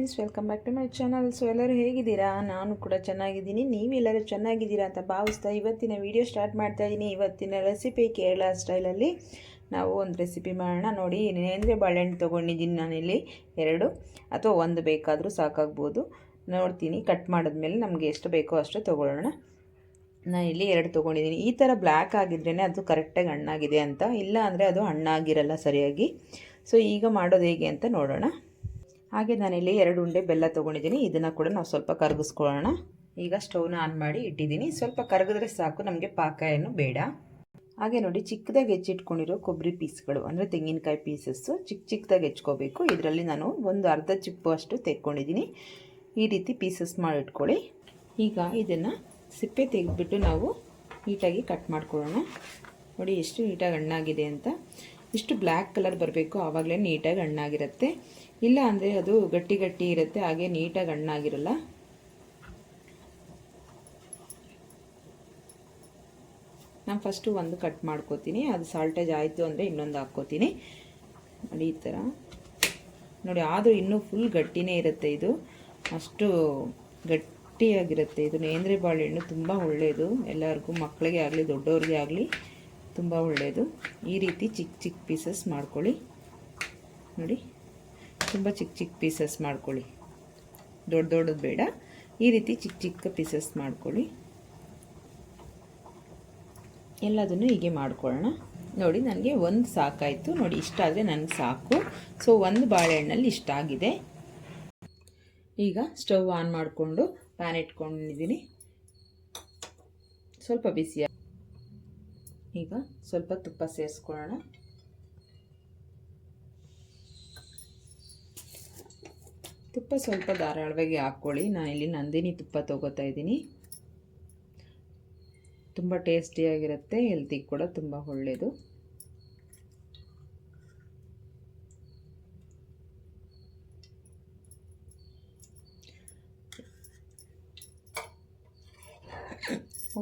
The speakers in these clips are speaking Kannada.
Friends welcome back to my channel so ಎಲ್ಲರೂ ಹೇಗಿದ್ದೀರಾ? ನಾನು ಕೂಡ ಚೆನ್ನಾಗಿದ್ದೀನಿ. ನೀವೆಲ್ಲರೂ ಚೆನ್ನಾಗಿದ್ದೀರಾ ಅಂತ ಭಾವಿಸ್ತಾ ಇವತ್ತಿನ ವಿಡಿಯೋ ಸ್ಟಾರ್ಟ್ ಮಾಡ್ತಾ ಇದ್ದೀನಿ ಇವತ್ತಿನ ರೆಸಿಪಿ ಕೇರಳ ಸ್ಟೈಲಲ್ಲಿ ನಾವು ಒಂದು ರೆಸಿಪಿ ಮಾಡೋಣ. ನೋಡಿ ನೇಂದ್ರೆ ಬಾಳೆಹಣ್ಣು ತೊಗೊಂಡಿದ್ದೀನಿ ನಾನಿಲ್ಲಿ. ಎರಡು ಅಥವಾ ಒಂದು ಬೇಕಾದರೂ ಸಾಕಾಗ್ಬೋದು. ನೋಡ್ತೀನಿ ಕಟ್ ಮಾಡಿದ್ಮೇಲೆ ನಮಗೆ ಎಷ್ಟು ಬೇಕೋ ಅಷ್ಟು ತೊಗೊಳ್ಳೋಣ. ನಾನು ಇಲ್ಲಿ ಎರಡು ತೊಗೊಂಡಿದ್ದೀನಿ. ಈ ಥರ ಬ್ಲ್ಯಾಕ್ ಆಗಿದ್ರೇ ಅದು ಕರೆಕ್ಟಾಗಿ ಹಣ್ಣಾಗಿದೆ ಅಂತ. ಇಲ್ಲ ಅಂದರೆ ಅದು ಹಣ್ಣಾಗಿರಲ್ಲ ಸರಿಯಾಗಿ. ಸೊ ಈಗ ಮಾಡೋದು ಹೇಗೆ ಅಂತ ನೋಡೋಣ. ಹಾಗೆ ನಾನಿಲ್ಲಿ ಎರಡು ಉಂಡೆ ಬೆಲ್ಲ ತೊಗೊಂಡಿದ್ದೀನಿ. ಇದನ್ನು ಕೂಡ ನಾವು ಸ್ವಲ್ಪ ಕರಗಿಸ್ಕೊಳ್ಳೋಣ. ಈಗ ಸ್ಟೌವ್ನ ಆನ್ ಮಾಡಿ ಇಟ್ಟಿದ್ದೀನಿ. ಸ್ವಲ್ಪ ಕರಗಿದ್ರೆ ಸಾಕು, ನಮಗೆ ಪಾಕ ಏನು ಬೇಡ. ಹಾಗೆ ನೋಡಿ, ಚಿಕ್ಕದಾಗಿ ಹೆಚ್ಚಿಟ್ಕೊಂಡಿರೋ ಕೊಬ್ಬರಿ ಪೀಸ್ಗಳು, ಅಂದರೆ ತೆಂಗಿನಕಾಯಿ ಪೀಸಸ್ಸು ಚಿಕ್ಕ ಚಿಕ್ಕದಾಗಿ ಹೆಚ್ಕೋಬೇಕು. ಇದರಲ್ಲಿ ನಾನು ಒಂದು ಅರ್ಧ ಚಿಪ್ಪು ಅಷ್ಟು ತೆಕ್ಕೊಂಡಿದ್ದೀನಿ. ಈ ರೀತಿ ಪೀಸಸ್ ಮಾಡಿಟ್ಕೊಳ್ಳಿ ಈಗ ಇದನ್ನು ಸಿಪ್ಪೆ ತೆಗೆದ್ಬಿಟ್ಟು ನಾವು ನೀಟಾಗಿ ಕಟ್ ಮಾಡ್ಕೊಳ್ಳೋಣ. ನೋಡಿ, ಎಷ್ಟು ನೀಟಾಗಿ ಹಣ್ಣಾಗಿದೆ ಅಂತ. ಇಷ್ಟು ಬ್ಲ್ಯಾಕ್ ಕಲರ್ ಬರಬೇಕು. ಆವಾಗಲೇ ನೀಟಾಗಿ ಹಣ್ಣಾಗಿರುತ್ತೆ. ಇಲ್ಲ ಅಂದರೆ ಅದು ಗಟ್ಟಿ ಗಟ್ಟಿ ಇರುತ್ತೆ, ಹಾಗೆ ನೀಟಾಗಿ ಹಣ್ಣಾಗಿರಲ್ಲ ನಾನು ಫಸ್ಟು ಒಂದು ಕಟ್ ಮಾಡ್ಕೋತೀನಿ, ಅದು ಸಾಲ್ಟೇಜ್ ಆಯಿತು ಅಂದರೆ ಇನ್ನೊಂದು ಹಾಕ್ಕೋತೀನಿ. ನೋಡಿ ಈ ಥರ ನೋಡಿ, ಆದರೂ ಇನ್ನೂ ಫುಲ್ ಗಟ್ಟಿನೇ ಇರುತ್ತೆ ಇದು. ಅಷ್ಟು ಗಟ್ಟಿಯಾಗಿರುತ್ತೆ ಇದು. ನೇಂದ್ರೆ ಬಾಳೆಹಣ್ಣು ತುಂಬ ಒಳ್ಳೆಯದು ಎಲ್ಲರಿಗೂ ಮಕ್ಕಳಿಗೆ ಆಗಲಿ, ದೊಡ್ಡವ್ರಿಗೆ ಆಗಲಿ ತುಂಬ ಒಳ್ಳೆಯದು ಈ ರೀತಿ ಚಿಕ್ಕ ಚಿಕ್ಕ ಪೀಸಸ್ ಮಾಡ್ಕೊಳ್ಳಿ. ನೋಡಿ. ತುಂಬ ಚಿಕ್ಕ ಚಿಕ್ಕ ಪೀಸಸ್ ಮಾಡ್ಕೊಳ್ಳಿ. ದೊಡ್ಡ ದೊಡ್ಡದು ಬೇಡ. ಈ ರೀತಿ ಚಿಕ್ಕ ಚಿಕ್ಕ ಪೀಸಸ್ ಮಾಡ್ಕೊಳ್ಳಿ. ಎಲ್ಲದನ್ನು ಹೀಗೆ ಮಾಡ್ಕೊಳ್ಳೋಣ. ನೋಡಿ, ನನಗೆ ಒಂದು ಸಾಕಾಯಿತು. ನೋಡಿ, ಇಷ್ಟ ಆದರೆ ನನಗೆ ಸಾಕು. ಸೊ ಒಂದು ಬಾಳೆಹಣ್ಣಲ್ಲಿ ಇಷ್ಟ ಆಗಿದೆ. ಈಗ ಸ್ಟವ್ ಆನ್ ಮಾಡಿಕೊಂಡು ಪ್ಯಾನ್ ಇಟ್ಕೊಂಡಿದ್ದೀನಿ. ಸ್ವಲ್ಪ ಬಿಸಿ ಈಗ ಸ್ವಲ್ಪ ತುಪ್ಪ ಸೇರಿಸ್ಕೊಳ್ಳೋಣ. ತುಪ್ಪ ಸ್ವಲ್ಪ ಧಾರಾಳವಾಗಿ ಹಾಕ್ಕೊಳ್ಳಿ. ಇಲ್ಲಿ ನಂದಿನಿ ತುಪ್ಪ ತೊಗೋತಾ ಇದ್ದೀನಿ. ತುಂಬ ಟೇಸ್ಟಿಯಾಗಿರುತ್ತೆ ಹೆಲ್ತಿಗೆ ಕೂಡ ತುಂಬ ಒಳ್ಳೆಯದು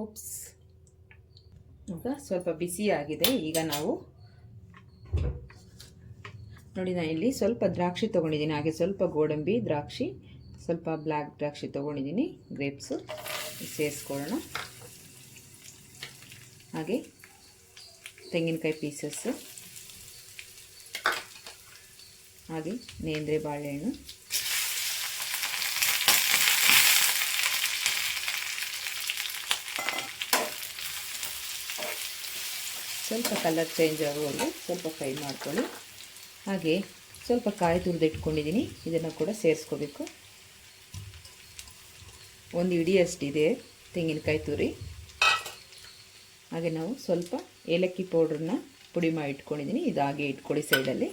ಓಪ್ಸ್. ಈಗ ಸ್ವಲ್ಪ ಬಿಸಿಯಾಗಿದೆ. ಈಗ ನಾವು ನೋಡಿ ನಾನು ಇಲ್ಲಿ ಸ್ವಲ್ಪ ದ್ರಾಕ್ಷಿ ತೊಗೊಂಡಿದ್ದೀನಿ. ಹಾಗೆ ಸ್ವಲ್ಪ ಗೋಡಂಬಿ ದ್ರಾಕ್ಷಿ, ಸ್ವಲ್ಪ ಬ್ಲ್ಯಾಕ್ ದ್ರಾಕ್ಷಿ ತೊಗೊಂಡಿದ್ದೀನಿ. ಗ್ರೇಪ್ಸು ಸೇರಿಸ್ಕೊಳ್ಳೋಣ. ಹಾಗೆ ತೆಂಗಿನಕಾಯಿ ಪೀಸಸ್ಸು. ಹಾಗೆ ನೇಂದ್ರೆ ಬಾಳೆಹಣ್ಣು. ಸ್ವಲ್ಪ ಕಲರ್ ಚೇಂಜ್ ಆಗುವಲ್ಲಿ ಸ್ವಲ್ಪ ಫ್ರೈ ಮಾಡ್ಕೊಳ್ಳಿ. ಹಾಗೆ ಸ್ವಲ್ಪ ಕಾಯಿ ತುರಿದು ಇಟ್ಕೊಂಡಿದ್ದೀನಿ ಇದನ್ನು ಕೂಡ ಸೇರಿಸ್ಕೋಬೇಕು. ಒಂದು ಇಡಿಯಷ್ಟಿದೆ ತೆಂಗಿನಕಾಯಿ ತುರಿ. ಹಾಗೆ ನಾವು ಸ್ವಲ್ಪ ಏಲಕ್ಕಿ ಪೌಡ್ರನ್ನ ಪುಡಿ ಮಾಡಿ ಇಟ್ಕೊಂಡಿದ್ದೀನಿ. ಇದು ಹಾಗೆ ಇಟ್ಕೊಳ್ಳಿ ಸೈಡಲ್ಲಿ.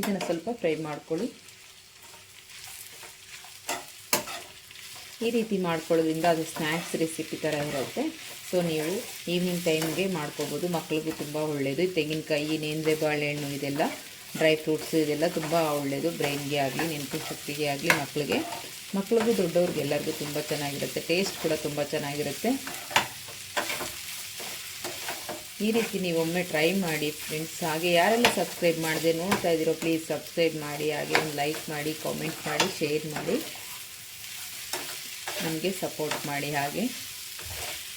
ಇದನ್ನು ಸ್ವಲ್ಪ ಫ್ರೈ ಮಾಡ್ಕೊಳ್ಳಿ. ಈ ರೀತಿ ಮಾಡ್ಕೊಳ್ಳೋದ್ರಿಂದ ಅದು ಸ್ನ್ಯಾಕ್ಸ್ ರೆಸಿಪಿ ಥರ ಇರುತ್ತೆ. ಸೊ ನೀವು ಈವ್ನಿಂಗ್ ಟೈಮ್ಗೆ ಮಾಡ್ಕೋಬೋದು. ಮಕ್ಳಿಗೂ ತುಂಬ ಒಳ್ಳೆಯದು ತೆಂಗಿನಕಾಯಿ ನೇಂದ್ರೆ ಬಾಳೆಹಣ್ಣು ಇದೆಲ್ಲ ಡ್ರೈ ಫ್ರೂಟ್ಸ್ ಇದೆಲ್ಲ ತುಂಬ ಒಳ್ಳೆಯದು ಬ್ರೈನ್ಗೆ ಆಗಲಿ ನೆನಪು ಶಕ್ತಿಗೆ ಆಗಲಿ ಮಕ್ಕಳಿಗೆ ಮಕ್ಳಿಗೂ ದೊಡ್ಡವ್ರಿಗೆ ಎಲ್ಲರಿಗೂ ತುಂಬ ಚೆನ್ನಾಗಿರುತ್ತೆ, ಟೇಸ್ಟ್ ಕೂಡ ತುಂಬ ಚೆನ್ನಾಗಿರುತ್ತೆ. ಈ ರೀತಿ ನೀವು ಒಮ್ಮೆ ಟ್ರೈ ಮಾಡಿ ಫ್ರೆಂಡ್ಸ್, ಹಾಗೆ ಯಾರೆಲ್ಲ ಸಬ್ಸ್ಕ್ರೈಬ್ ಮಾಡಿದೆ ನೋಡ್ತಾ ಇದ್ದೀರೋ, ಪ್ಲೀಸ್ ಸಬ್ಸ್ಕ್ರೈಬ್ ಮಾಡಿ, ಹಾಗೆ ಒಂದು ಲೈಕ್ ಮಾಡಿ, ಕಾಮೆಂಟ್ ಮಾಡಿ, ಶೇರ್ ಮಾಡಿ. ನಮಗೆ ಸಪೋರ್ಟ್ ಮಾಡಿ ಹಾಗೆ.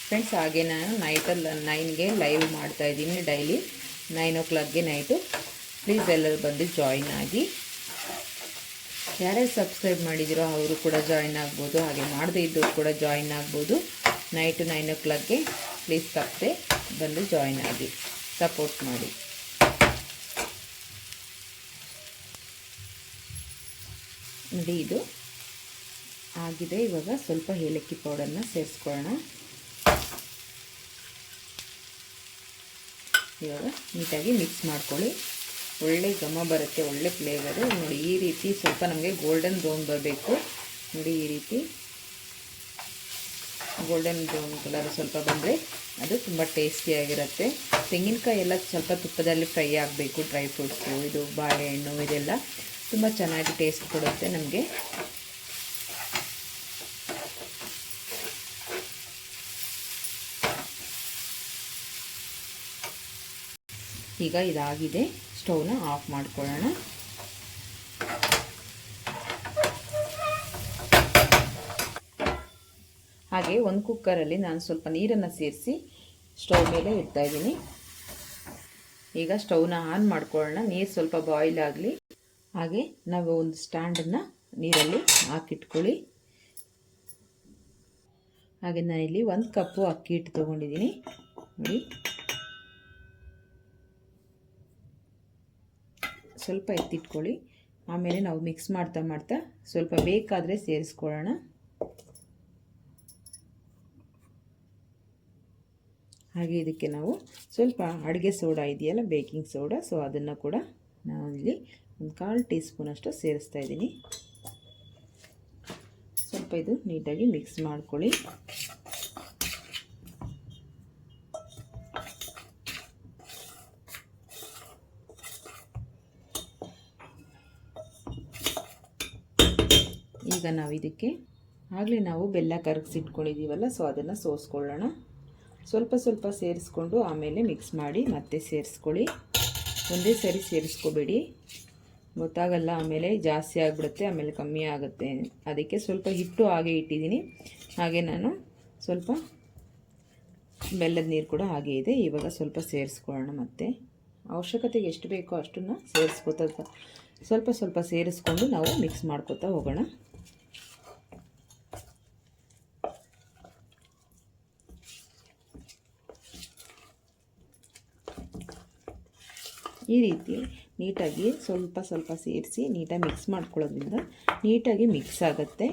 ಫ್ರೆಂಡ್ಸ್, ಹಾಗೆ ನಾನು ನೈಟಲ್ಲಿ, ನೈನ್ಗೆ ಲೈವ್ ಮಾಡ್ತಾಯಿದ್ದೀನಿ ಡೈಲಿ. ನೈನ್ ಓ ಕ್ಲಾಕ್ಗೆ ನೈಟು. ಪ್ಲೀಸ್ ಎಲ್ಲರೂ ಬಂದು ಜಾಯಿನ್ ಆಗಿ. ಯಾರ್ಯಾರು ಸಬ್ಸ್ಕ್ರೈಬ್ ಮಾಡಿದಿರೋ ಅವರು ಕೂಡ ಜಾಯಿನ್ ಆಗ್ಬೋದು, ಹಾಗೆ ಮಾಡದೇ ಇದ್ದವರು ಕೂಡ ಜಾಯಿನ್ ಆಗ್ಬೋದು. ನೈಟು ನೈನ್ ಓ ಕ್ಲಾಕ್ಗೆ ಪ್ಲೀಸ್ ತಪ್ಪದೆ ಬಂದು ಜಾಯಿನ್ ಆಗಿ ಸಪೋರ್ಟ್ ಮಾಡಿ. ನೋಡಿ ಇದು ಆಗಿದೆ. ಇವಾಗ ಸ್ವಲ್ಪ ಏಲಕ್ಕಿ ಪೌಡರ್ನ ಸೇರಿಸ್ಕೊಳ್ಳೋಣ. ಇವಾಗ ನೀಟಾಗಿ ಮಿಕ್ಸ್ ಮಾಡ್ಕೊಳ್ಳಿ. ಒಳ್ಳೆ ಘಮ ಬರುತ್ತೆ, ಒಳ್ಳೆ ಫ್ಲೇವರು ನೋಡಿ, ಈ ರೀತಿ ಸ್ವಲ್ಪ ನಮಗೆ ಗೋಲ್ಡನ್ ಬ್ರೌನ್ ಬರಬೇಕು. ನೋಡಿ, ಈ ರೀತಿ ಗೋಲ್ಡನ್ ಬ್ರೌನ್ ಕಲರ್ ಸ್ವಲ್ಪ ಬಂದರೆ ಅದು ತುಂಬ ಟೇಸ್ಟಿಯಾಗಿರುತ್ತೆ ತೆಂಗಿನಕಾಯಿ ಎಲ್ಲ ಸ್ವಲ್ಪ ತುಪ್ಪದಲ್ಲಿ ಫ್ರೈ ಆಗಬೇಕು ಡ್ರೈ ಫ್ರೂಟ್ಸು ಇದು ಬಾಳೆಹಣ್ಣು, ಇದೆಲ್ಲ ತುಂಬ ಚೆನ್ನಾಗಿ ಟೇಸ್ಟ್ ಕೊಡುತ್ತೆ ನಮಗೆ. ಈಗ ಇದಾಗಿದೆ. ಸ್ಟೌವ್ನ ಆಫ್ ಮಾಡ್ಕೊಳ್ಳೋಣ. ಹಾಗೆ ಒಂದು ಕುಕ್ಕರಲ್ಲಿ ನಾನು ಸ್ವಲ್ಪ ನೀರನ್ನು ಸೇರಿಸಿ ಸ್ಟವ್ ಮೇಲೆ ಇಡ್ತಾ ಇದ್ದೀನಿ. ಈಗ ಸ್ಟವ್ನ ಆನ್ ಮಾಡ್ಕೊಳ್ಳೋಣ. ನೀರು ಸ್ವಲ್ಪ ಬಾಯ್ಲ್ ಆಗಲಿ. ಹಾಗೆ ನಾವು ಒಂದು ಸ್ಟ್ಯಾಂಡನ್ನು ನೀರಲ್ಲಿ ಹಾಕಿಟ್ಕೊಳ್ಳಿ. ಹಾಗೆ ನಾನು ಇಲ್ಲಿ ಒಂದು ಕಪ್ಪು ಅಕ್ಕಿ ಹಿಟ್ಟು ತೊಗೊಂಡಿದ್ದೀನಿ. ನೋಡಿ. ಸ್ವಲ್ಪ ಎತ್ತಿಟ್ಕೊಳ್ಳಿ. ಆಮೇಲೆ ನಾವು ಮಿಕ್ಸ್ ಮಾಡ್ತಾ ಮಾಡ್ತಾ ಸ್ವಲ್ಪ ಬೇಕಾದರೆ ಸೇರಿಸ್ಕೊಳ್ಳೋಣ. ಹಾಗೆ ಇದಕ್ಕೆ ನಾವು ಸ್ವಲ್ಪ ಅಡುಗೆ ಸೋಡಾ ಇದೆಯಲ್ಲ ಬೇಕಿಂಗ್ ಸೋಡಾ ಸೊ ಅದನ್ನು ಕೂಡ ನಾನು ಇಲ್ಲಿ ಒಂದು ಕಾಲು ಟೀ ಸ್ಪೂನಷ್ಟು ಸೇರಿಸ್ತಾ ಇದ್ದೀನಿ. ಸ್ವಲ್ಪ ಇದು ನೀಟಾಗಿ ಮಿಕ್ಸ್ ಮಾಡ್ಕೊಳ್ಳಿ. ಈಗ ನಾವು ಇದಕ್ಕೆ ಆಗಲೇ ನಾವು ಬೆಲ್ಲ ಕರಗಿಸಿಟ್ಕೊಂಡಿದ್ದೀವಲ್ಲ ಸೊ ಅದನ್ನು ಸೋಸ್ಕೊಳ್ಳೋಣ. ಸ್ವಲ್ಪ ಸ್ವಲ್ಪ ಸೇರಿಸ್ಕೊಂಡು ಆಮೇಲೆ ಮಿಕ್ಸ್ ಮಾಡಿ ಮತ್ತೆ ಸೇರಿಸ್ಕೊಳ್ಳಿ. ಒಂದೇ ಸರಿ ಸೇರಿಸ್ಕೋಬೇಡಿ. ಗೊತ್ತಾಗಲ್ಲ, ಆಮೇಲೆ ಜಾಸ್ತಿ ಆಗಿಬಿಡುತ್ತೆ, ಆಮೇಲೆ ಕಮ್ಮಿ ಆಗುತ್ತೆ. ಅದಕ್ಕೆ ಸ್ವಲ್ಪ ಹಿಟ್ಟು ಹಾಗೆ ಇಟ್ಟಿದ್ದೀನಿ. ಹಾಗೆ ನಾನು ಸ್ವಲ್ಪ ಬೆಲ್ಲದ ನೀರು ಕೂಡ ಹಾಗೆ ಇದೆ. ಇವಾಗ ಸ್ವಲ್ಪ ಸೇರಿಸ್ಕೊಳ್ಳೋಣ ಮತ್ತೆ. ಅವಶ್ಯಕತೆಗೆ ಎಷ್ಟು ಬೇಕೋ ಅಷ್ಟನ್ನು ಸೇರಿಸ್ಕೋತ ಸ್ವಲ್ಪ ಸ್ವಲ್ಪ ಸೇರಿಸ್ಕೊಂಡು ನಾವು ಮಿಕ್ಸ್ ಮಾಡ್ಕೋತಾ ಹೋಗೋಣ. ಈ ರೀತಿ ನೀಟಾಗಿ ಸ್ವಲ್ಪ ಸ್ವಲ್ಪ ಸೇರಿಸಿ ನೀಟಾಗಿ ಮಿಕ್ಸ್ ಮಾಡ್ಕೊಳ್ಳೋದ್ರಿಂದ ನೀಟಾಗಿ ಮಿಕ್ಸ್ ಆಗುತ್ತೆ.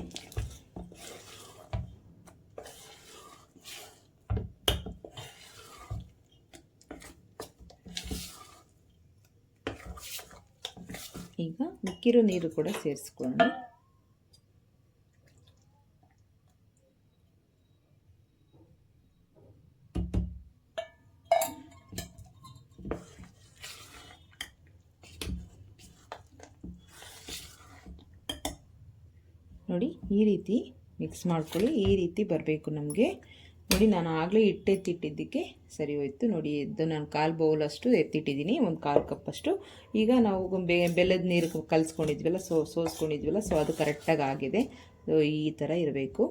ಈಗ ಮಿಕ್ಕಿರೋ ನೀರು ಕೂಡ ಸೇರಿಸ್ಕೊಳ್ಳೋಣ. ನೋಡಿ, ಈ ರೀತಿ ಮಿಕ್ಸ್ ಮಾಡ್ಕೊಳ್ಳಿ. ಈ ರೀತಿ ಬರಬೇಕು ನಮಗೆ. ನೋಡಿ, ನಾನು ಆಗಲೇ ಇಟ್ಟೆತ್ತಿಟ್ಟಿದ್ದಕ್ಕೆ ಸರಿ ಹೋಯಿತು. ನೋಡಿ, ಇದು ನಾನು ಕಾಲು ಬೌಲಷ್ಟು ಎತ್ತಿಟ್ಟಿದ್ದೀನಿ, ಒಂದು ಕಾಲು ಕಪ್ಪಷ್ಟು ಈಗ ನಾವು ಬೆಲ್ಲದ ನೀರು ಕಲಿಸ್ಕೊಂಡಿದ್ವಲ್ಲ, ಸೋ, ಸೋಸ್ಕೊಂಡಿದ್ವಲ್ಲ ಸೊ ಅದು ಕರೆಕ್ಟಾಗಿ ಆಗಿದೆ. ಸೊ ಈ ಥರ ಇರಬೇಕು.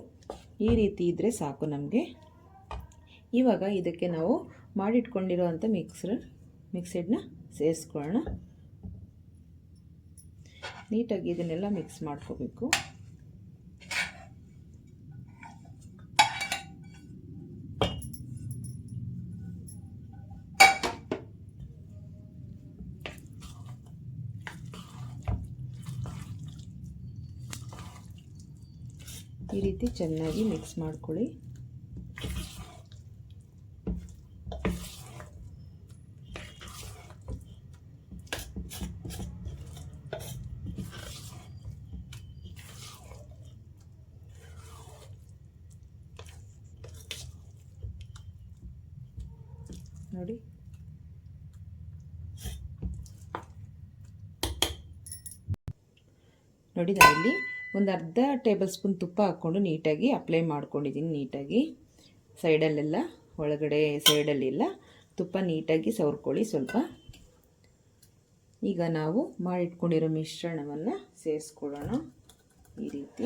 ಈ ರೀತಿ ಇದ್ದರೆ ಸಾಕು ನಮಗೆ. ಇವಾಗ ಇದಕ್ಕೆ ನಾವು ಮಾಡಿಟ್ಕೊಂಡಿರೋ ಅಂಥ ಮಿಕ್ಸರ್ ಮಿಕ್ಸೆಡ್ನ ಸೇರಿಸ್ಕೊಳ್ಳೋಣ. ನೀಟಾಗಿ ಇದನ್ನೆಲ್ಲ ಮಿಕ್ಸ್ ಮಾಡ್ಕೋಬೇಕು. ಈ ರೀತಿ ಚೆನ್ನಾಗಿ ಮಿಕ್ಸ್ ಮಾಡ್ಕೊಳ್ಳಿ. ನೋಡಿ. ನೋಡಿ ನಾನಿಲ್ಲಿ ಒಂದು ಅರ್ಧ ಟೇಬಲ್ ಸ್ಪೂನ್ ತುಪ್ಪ ಹಾಕ್ಕೊಂಡು ನೀಟಾಗಿ ಅಪ್ಲೈ ಮಾಡ್ಕೊಂಡಿದ್ದೀನಿ ನೀಟಾಗಿ. ಸೈಡಲ್ಲೆಲ್ಲ, ಒಳಗಡೆ ಸೈಡಲ್ಲೆಲ್ಲ ತುಪ್ಪ ನೀಟಾಗಿ ಸವರ್ಕೊಳ್ಳಿ ಸ್ವಲ್ಪ. ಈಗ ನಾವು ಮಾಡಿಟ್ಕೊಂಡಿರೋ ಮಿಶ್ರಣವನ್ನು ಸೇರಿಸ್ಕೊಳ್ಳೋಣ ಈ ರೀತಿ.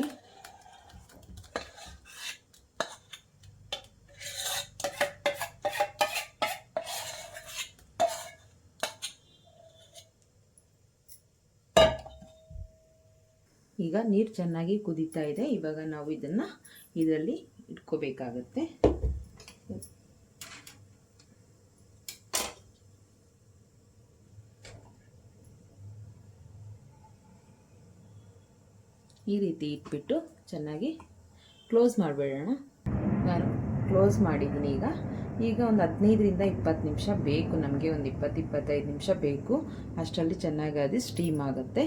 ಈಗ ನೀರು ಚೆನ್ನಾಗಿ ಕುದೀತಾ ಇದೆ. ಇವಾಗ ನಾವು ಇದನ್ನು ಇದರಲ್ಲಿ ಇಟ್ಕೋಬೇಕಾಗತ್ತೆ. ಈ ರೀತಿ ಇಟ್ಬಿಟ್ಟು ಚೆನ್ನಾಗಿ ಕ್ಲೋಸ್ ಮಾಡಿಬಿಡೋಣ. ನಾನು ಕ್ಲೋಸ್ ಮಾಡಿದ್ದೀನಿ ಈಗ. ಈಗ ಒಂದು ಹದಿನೈದರಿಂದ ಇಪ್ಪತ್ತು ನಿಮಿಷ ಬೇಕು. ನಮಗೆ ಒಂದು ಇಪ್ಪತ್ತು, ಇಪ್ಪತ್ತೈದು ನಿಮಿಷ ಬೇಕು. ಅಷ್ಟರಲ್ಲಿ ಚೆನ್ನಾಗಿ ಅದು ಸ್ಟೀಮ್ ಆಗುತ್ತೆ.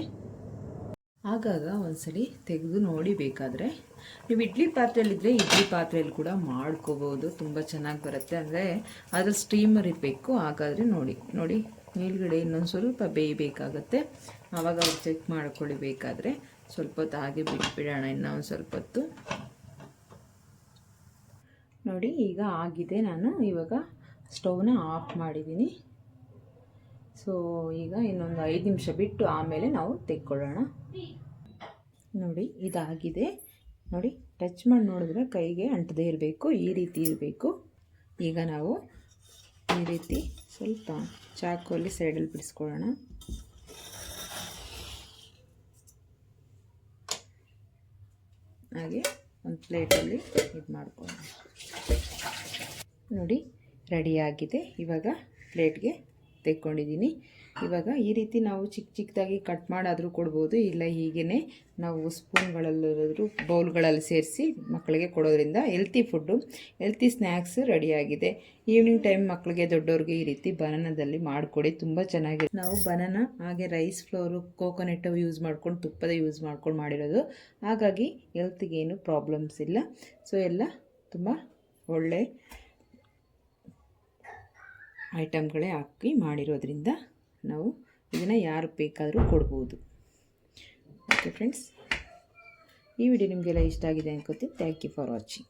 ಆಗಾಗ ಒಂದ್ಸಲಿ ತೆಗೆದು ನೋಡಿ ಬೇಕಾದರೆ. ನೀವು ಇಡ್ಲಿ ಪಾತ್ರೆಯಲ್ಲಿದ್ದರೆ ಇಡ್ಲಿ ಪಾತ್ರೆಯಲ್ಲಿ ಕೂಡ ಮಾಡ್ಕೋಬೋದು ತುಂಬ ಚೆನ್ನಾಗಿ ಬರುತ್ತೆ. ಅಂದರೆ ಅದ್ರಲ್ಲಿ ಸ್ಟೀಮರ್ ಇರಬೇಕು. ಹಾಗಾದರೆ ನೋಡಿ ನೋಡಿ ಮೇಲ್ಗಡೆ ಇನ್ನೊಂದು ಸ್ವಲ್ಪ ಬೇಯಬೇಕಾಗತ್ತೆ. ಆವಾಗ ಅವ್ರು ಚೆಕ್ ಮಾಡ್ಕೊಳ್ಳಿ ಬೇಕಾದರೆ. ಸ್ವಲ್ಪ ಹೊತ್ತು ಹಾಗೆ ಬಿಟ್ಬಿಡೋಣ ಇನ್ನೂ ಒಂದು ಸ್ವಲ್ಪ ಹೊತ್ತು. ನೋಡಿ, ಈಗ ಆಗಿದೆ. ನಾನು ಇವಾಗ ಸ್ಟೌವ್ನ ಆಫ್ ಮಾಡಿದ್ದೀನಿ. ಸೊ ಈಗ ಇನ್ನೊಂದು ಐದು ನಿಮಿಷ ಬಿಟ್ಟು ಆಮೇಲೆ ನಾವು ತೆಕ್ಕೊಳ್ಳೋಣ. ನೋಡಿ, ಇದಾಗಿದೆ. ನೋಡಿ ಟಚ್ ಮಾಡಿ ನೋಡಿದ್ರೆ ಕೈಗೆ ಅಂಟದೇ ಇರಬೇಕು, ಈ ರೀತಿ ಇರಬೇಕು. ಈಗ ನಾವು ಈ ರೀತಿ ಸ್ವಲ್ಪ ಚಾಕುವಲ್ಲಿ ಸೈಡಲ್ಲಿ ಬಿಡಿಸ್ಕೊಳ್ಳೋಣ. ಹಾಗೆ ಒಂದು ಪ್ಲೇಟಲ್ಲಿ ಇದು ಮಾಡ್ಕೊಳ್ಳೋಣ. ನೋಡಿ ರೆಡಿಯಾಗಿದೆ ಇವಾಗ ಪ್ಲೇಟ್ಗೆ ತೆಕ್ಕೊಂಡಿದ್ದೀನಿ ಇವಾಗ ಈ ರೀತಿ ನಾವು ಚಿಕ್ಕ ಚಿಕ್ಕದಾಗಿ ಕಟ್ ಮಾಡಾದರೂ ಕೊಡ್ಬೋದು, ಇಲ್ಲ ಹೀಗೇ ನಾವು ಸ್ಪೂನ್ಗಳಲ್ಲಾದರೂ ಬೌಲ್ಗಳಲ್ಲಿ ಸೇರಿಸಿ ಮಕ್ಕಳಿಗೆ ಕೊಡೋದ್ರಿಂದ ಹೆಲ್ತಿ ಫುಡ್ಡು ಹೆಲ್ತಿ ಸ್ನ್ಯಾಕ್ಸ್ ರೆಡಿಯಾಗಿದೆ. ಈವ್ನಿಂಗ್ ಟೈಮ್ ಮಕ್ಕಳಿಗೆ ದೊಡ್ಡವ್ರಿಗೆ ಈ ರೀತಿ ಬನಾನದಲ್ಲಿ ಮಾಡಿಕೊಡಿ, ತುಂಬ ಚೆನ್ನಾಗಿದೆ ನಾವು ಬನಾನ, ಹಾಗೆ ರೈಸ್ ಫ್ಲೋರು ಕೋಕೋನೆಟ್ ಯೂಸ್ ಮಾಡ್ಕೊಂಡು, ತುಪ್ಪದ ಯೂಸ್ ಮಾಡ್ಕೊಂಡು ಮಾಡಿರೋದು. ಹಾಗಾಗಿ ಹೆಲ್ತಿಗೇನು ಪ್ರಾಬ್ಲಮ್ಸ್ ಇಲ್ಲ. ಸೊ ಎಲ್ಲ ತುಂಬ ಒಳ್ಳೆ ಐಟಮ್ಗಳೇ ಹಾಕಿ ಮಾಡಿರೋದ್ರಿಂದ ನಾವು ಇದನ್ನು ಯಾರು ಬೇಕಾದರೂ ಕೊಡ್ಬೋದು. ಓಕೆ ಫ್ರೆಂಡ್ಸ್ ಈ ವಿಡಿಯೋ ನಿಮಗೆಲ್ಲ ಇಷ್ಟ ಆಗಿದೆ ಅನ್ಕೋತೀನಿ. Thank you for watching